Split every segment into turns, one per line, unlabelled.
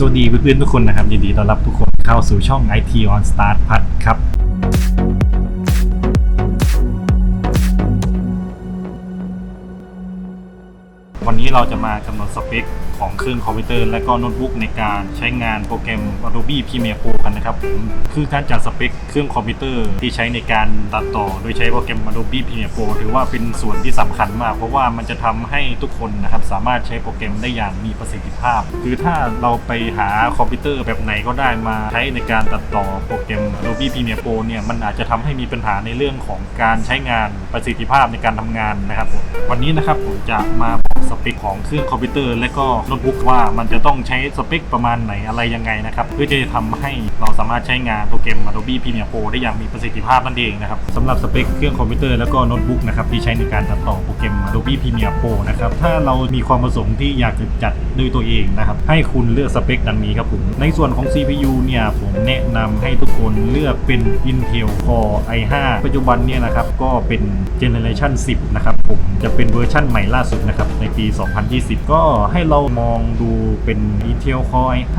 สวัสดีเพื่อนๆทุกคนนะครับยินดีต้อนรับทุกคนเข้าสู่ช่อง IT on Start พัดครับ วันนี้เราจะมากำหนดสเปคของเครื่องคอมพิวเตอร์ และก็โน้ตบุ๊กในการใช้งานโปรแกรม Adobe Premiere Pro กันนะครับผมคือการจัดสเปคเครื่องคอมพิวเตอร์ที่ใช้ในการตัดต่อโดยใช้โปรแกรม Adobe Premiere Pro ถือว่าเป็นส่วนที่สำคัญมาก เพราะว่ามันจะทำให้ทุกคนนะครับสามารถใช้โปรแกรมได้อย่างมีประสิทธิภาพ คือถ้าเราไปหาคอมพิวเตอร์แบบไหนก็ได้มาใช้ในการตัดต่อโปรแกรม Adobe Premiere Pro เนี่ยมันอาจจะทำให้มีปัญหาในเรื่องของการใช้งานประสิทธิภาพในการทำงานนะครับผมวันนี้นะครับผมจะมา สเปคของเครื่องคอมพิวเตอร์ และก็โน้ตบุ๊กว่ามันจะต้องใช้สเปคประมาณไหนอะไรยังไงนะครับเพื่อจะทำให้เราสามารถใช้งานโปรแกรม Adobe Premiere Pro ได้อย่างมีประสิทธิภาพนั่นเองนะครับสำหรับสเปคเครื่องคอมพิวเตอร์แล้วก็โน้ตบุ๊กนะครับที่ใช้ในการตัดต่อโปรแกรม Adobe Premiere Pro นะครับถ้าเรามีความประสงค์ที่อยากจะจัดด้วยตัวเองนะครับให้คุณเลือกสเปคดังนี้ครับผมในส่วนของ CPU เนี่ยผมแนะนำให้ทุกคนเลือกเป็น Intel Core i5 ปัจจุบันเนี่ยนะครับก็เป็น Generation 10 นะครับ ผมจะเป็นเวอร์ชั่นใหม่ล่าสุดนะครับในปี 2020 ก็ให้เรามองดูเป็น Intel Core i5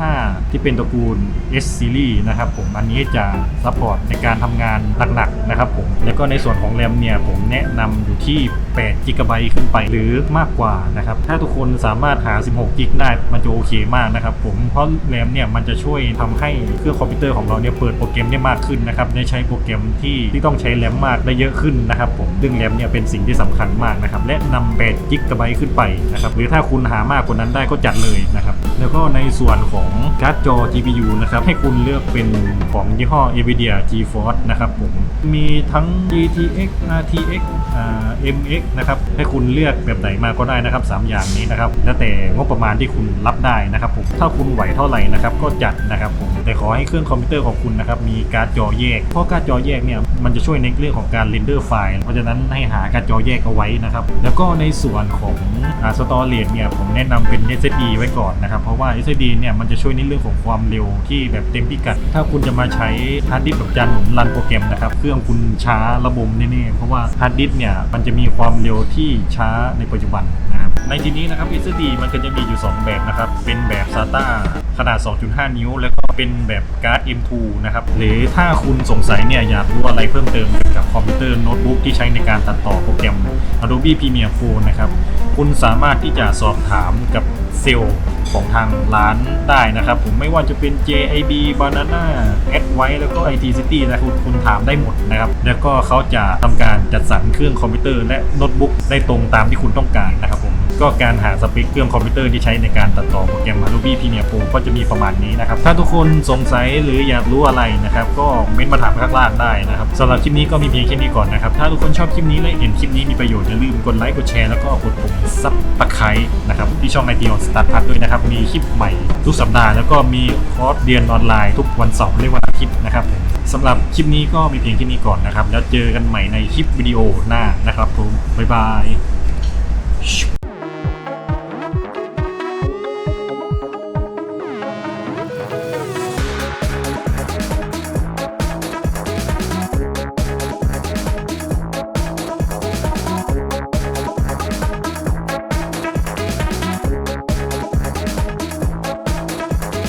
ที่เป็นตระกูล S Series นะครับผมอันนี้จะซัพพอร์ตในการทำงานหนักๆนะครับผมแล้วก็ในส่วนของแรมเนี่ยผมแนะนำอยู่ที่8 g b ขึ้นไปหรือมากกว่านะครับถ้าทุกคนสามารถหา 16 g b ได้มันจะโอเคมากนะครับผมเพราะแรมเนี่ยมันจะช่วยทำให้เครื่องคอมพิวเตอร์ของเราเนี่ยเปิดโปรแกรมได้มากขึ้นนะครับได้ใช้โปรแกรมที่ที่ต้องใช้แรมมากได้เยอะขึ้นนะครับผมซึ่งแรมเนี่ยเป็นสิ่งที่สำคัญมากนะครับ และนำ8 g b ขึ้นไปนะครับหรือถ้าคุณหามากกว่านั้นได้ก็จัดเลยนะครับ แล้วก็ในส่วนของการ์ดจอ GPU นะครับให้คุณเลือกเป็นของยี่ห้อ NVIDIA GeForce นะครับผมมีทั้ง GTX RTX MX นะครับให้คุณเลือกแบบไหนมาก็ได้นะครับสามอย่างนี้นะครับแล้วแต่งบประมาณที่คุณรับได้นะครับผมถ้าคุณไหวเท่าไหร่นะครับก็จัดนะครับผม แต่ขอให้เครื่องคอมพิวเตอร์ของคุณนะครับมีการ์ดจอแยก เพราะการ์ดจอแยกเนี่ยมันจะช่วยในเรื่องของการเรนเดอร์ไฟล์เพราะฉะนั้นให้หาการ์ดจอแยกเอาไว้นะครับแล้วก็ในส่วนของอ่าสตอเรจเนี่ยผมแนะนำเป็น SSD ไว้ก่อนนะครับเพราะว่า SSD เนี่ยมันจะช่วยในเรื่องของความเร็วที่แบบเต็มพิกัด ถ้าคุณจะมาใช้ฮาร์ดดิสก์แบบจานหนุนรันโปรแกรมนะครับเครื่องคุณช้าระบบแน่ๆเพราะว่าฮาร์ดดิสก์เนี่ยมันจะมีความเร็วที่ช้าในปัจจุบันนะครับในที่นี้นะครับ SSD มันก็จะมีอยู่ 2 แบบนะครับเป็นแบบ SATA ขนาด 2.5 นิ้ว แล้วก็เป็นแบบการ์ด M2 นะครับ หรือถ้าคุณสงสัยเนี่ยอยากรู้อะไรเพิ่มเติมเกี่ยวกับคอมพิวเตอร์โน้ตบุ๊กที่ใช้ในการตัดต่อโปรแกรม Adobe Premiere Pro นะครับ คุณสามารถที่จะสอบถามกับเซลล์ของทางร้านได้นะครับ ผมไม่ว่าจะเป็น JIB Banana Advice แล้วก็ IT City นะคุณคุณถามได้หมดนะครับ แล้วก็เขาจะทำการจัดสรรเครื่องคอมพิวเตอร์และโน้ตบุ๊กได้ตรงตามที่คุณต้องการนะครับผม ก็การหาสเปคเครื่องคอมพิวเตอร์ที่ใช้ในการตัดต่อโปรแกรม Adobe Premiere Pro ก็จะมีประมาณนี้นะครับ ถ้าทุกคนสงสัยหรืออยากรู้อะไรนะครับ ก็เม้นต์มาถามข้างล่างได้นะครับสำหรับคลิปนี้ก็มีเพียงแค่นี้ก่อนนะครับ ถ้าทุกคนชอบคลิปนี้และเห็นคลิปนี้มีประโยชน์อย่าลืมกดไลค์กดแชร์แล้วก็กดปุ่มซับสไครต์นะครับที่ช่องไอทีออนสตาร์ทพัทด้วยนะครับมีคลิปใหม่ทุกสัปดาห์แล้วก็มีคอร์สเรียนออนไลน์ทุกวันเสาร์เรียกว่าอาทิตย์นะครับสำหรับคลิปนี้ก็มีเพียงแค่นี้ก่อนนะครับ แล้วเจอกันใหม่ในคลิปวิดีโอหน้านะครับผมบ๊ายบาย